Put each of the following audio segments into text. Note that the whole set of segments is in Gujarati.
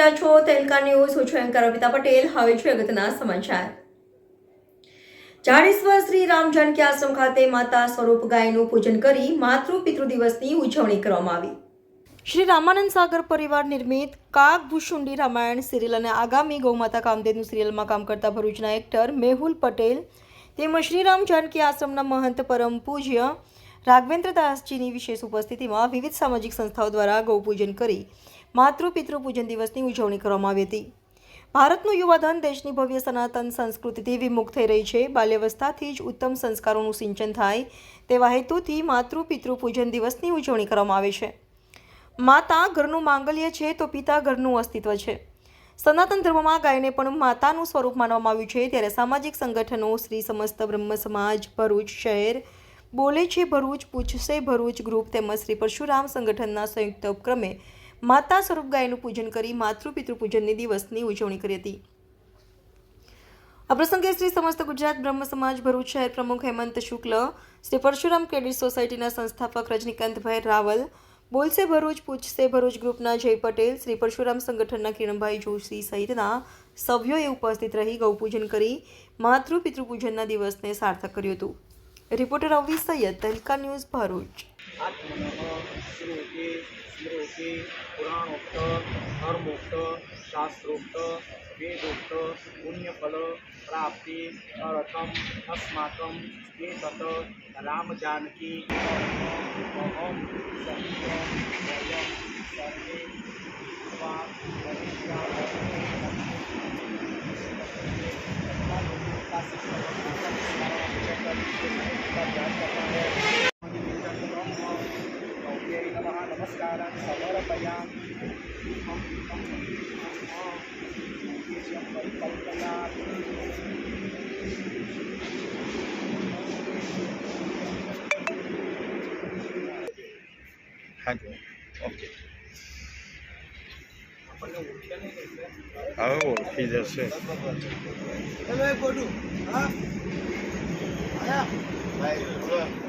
રહ્યા છો, તેલકા ન્યૂઝ, હું છું એન્કર અમિતા પટેલ. હવે છે અગત્યના સમાચાર. જાડેશ્વર શ્રી રામ જાનકી આશ્રમ ખાતે માતા સ્વરૂપ ગાયનું પૂજન કરી માતૃ પિતૃ દિવસની ઉજવણી કરવામાં આવી. શ્રી રામાનંદ સાગર પરિવાર નિર્મિત કાગ ભૂષુંડી રામાયણ સિરિયલ અને આગામી ગૌમાતા કામદેવનું સિરિયલમાં કામ કરતા ભરૂચના એક્ટર મેહુલ પટેલ તેમજ શ્રીરામ જાનકી આશ્રમના મહંત પરમ પૂજ્ય રાઘવેન્દ્ર દાસજીની વિશેષ ઉપસ્થિતિમાં વિવિધ સામાજિક સંસ્થાઓ દ્વારા ગૌપૂજન કરી માતૃ પિતૃ પૂજન દિવસની ઉજવણી કરવામાં આવી હતી. ભારતનું યુવાધન દેશની ભવ્ય સનાતન સંસ્કૃતિથી વિમુખ થઈ રહી છે. બાલ્યવસ્થાથી જ ઉત્તમ સંસ્કારોનું સિંચન થાય તેવા હેતુથી માતૃ પિતૃ પૂજન દિવસની ઉજવણી કરવામાં આવે છે. માતા ઘરનું માંગલ્ય છે તો પિતા ઘરનું અસ્તિત્વ છે. સનાતન ધર્મમાં ગાયને પણ માતાનું સ્વરૂપ માનવામાં આવ્યું છે. ત્યારે સામાજિક સંગઠનો શ્રી સમસ્ત બ્રહ્મ સમાજ, ભરૂચ શહેર, બોલે છે ભરૂચ, પૂછશે ભરૂચ ગ્રુપ તેમજ શ્રી પરશુરામ સંગઠનના સંયુક્ત ઉપક્રમે માતા સ્વરૂપ ગાયનું પૂજન કરી માતૃ પિતૃ પૂજનની દિવસની ઉજવણી કરી હતી. આ પ્રસંગે શ્રી સમસ્ત ગુજરાત બ્રહ્મ સમાજ ભરૂચ શહેર પ્રમુખ હેમંત શુક્લ, શ્રી પરશુરામ ક્રેડિટ સોસાયટીના સંસ્થાપક રજનીકાંતભાઈ રાવલ, બોલસે ભરૂચ પૂછશે ભરૂચ ગ્રુપના જય પટેલ, શ્રી પરશુરામ સંગઠનના કિરણભાઈ જોશી સહિતના સભ્યોએ ઉપસ્થિત રહી ગૌપૂજન કરી માતૃ પિતૃપૂજનના દિવસને સાર્થક કર્યું હતું. Reporter Avi Saiyed, Tehelka news Bharuch. आत्मन श्रुति स्मृति पुराणोक्त धर्मोक्त शास्त्रोक्त वेदोक्त पुण्यफल प्राप्ति अरथम अस्माक राम जानकी अहम का નમસ્કાર સમર્પયામિ હા જી ઓકે આપણને ઓળખ્યા નહીં કઈ છે હવે ઓળખી જશે लोकाभिरामं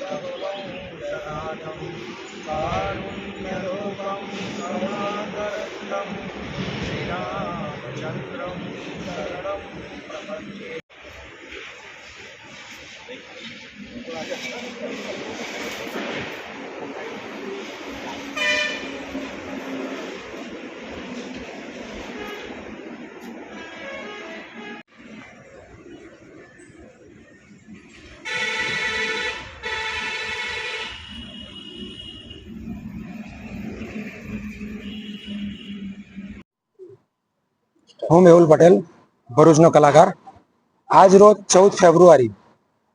सर्वं सनाथं कारुण्यरूपं करुणाकरन्दं श्रीरामचन्द्रं शरणं प्रपद्ये હું મેહુલ પટેલ, ભરૂચનો કલાકાર. આજ રોજ ચૌદ ફેબ્રુઆરી,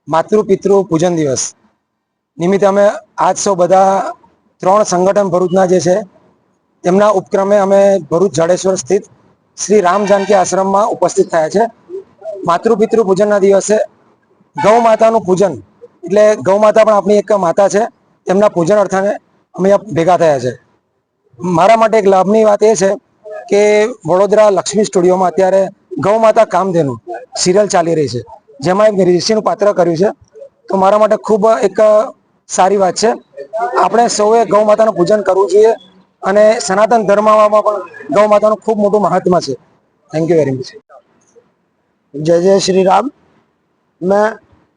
માતૃ પિતૃ પૂજન દિવસ. નિમિત્તે અમે આજ સૌ બધા ત્રણ સંગઠન ભરૂચના જે છે તેમના ઉપક્રમે અમે ભરૂચ જાડેશ્વર સ્થિત શ્રી રામ જાનકી આશ્રમમાં ઉપસ્થિત થયા છે. માતૃ પિતૃ પૂજનના દિવસે ગૌ માતાનું પૂજન, એટલે ગૌ માતા પણ આપણી એક માતા છે તેમના પૂજન અર્થાને અમે ભેગા થયા છે. મારા માટે એક લાભની વાત એ છે કે વડોદરા લક્ષ્મી સ્ટુડિયોમાં અત્યારે ગૌ માતા કામધેનુ સિરિયલ ચાલી રહી છે. જેમાં એક ઋષિનું પાત્ર કર્યું છે. તો મારા માટે ખૂબ એક સારી વાત છે. આપણે સૌએ ગૌ માતાનું પૂજન કરવું જોઈએ અને સનાતન ધર્મમાં પણ ગૌ માતાનું ખૂબ મોટું મહાત્મા છે. થેન્ક યુ વેરી મચ જય જય શ્રી રામ. મેં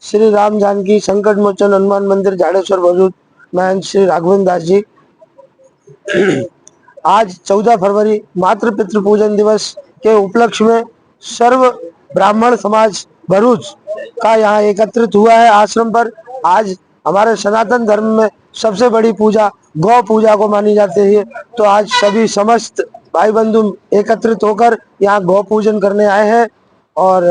શ્રી રામ જાનકી સંકટ મોચન હનુમાન મંદિર જાડેશ્વર ભરૂચ મેં શ્રી રાઘવેન્દ્રદાસજી आज 14 फरवरी मातृ पितृ पूजन दिवस के उपलक्ष्य में सर्व ब्राह्मण समाज भरूच का यहाँ एकत्रित हुआ है आश्रम पर। आज हमारे सनातन धर्म में सबसे बड़ी पूजा, गौ पूजा को मानी जाती है। तो आज सभी समस्त भाई बंधु एकत्रित होकर यहाँ गौ पूजन करने आए हैं और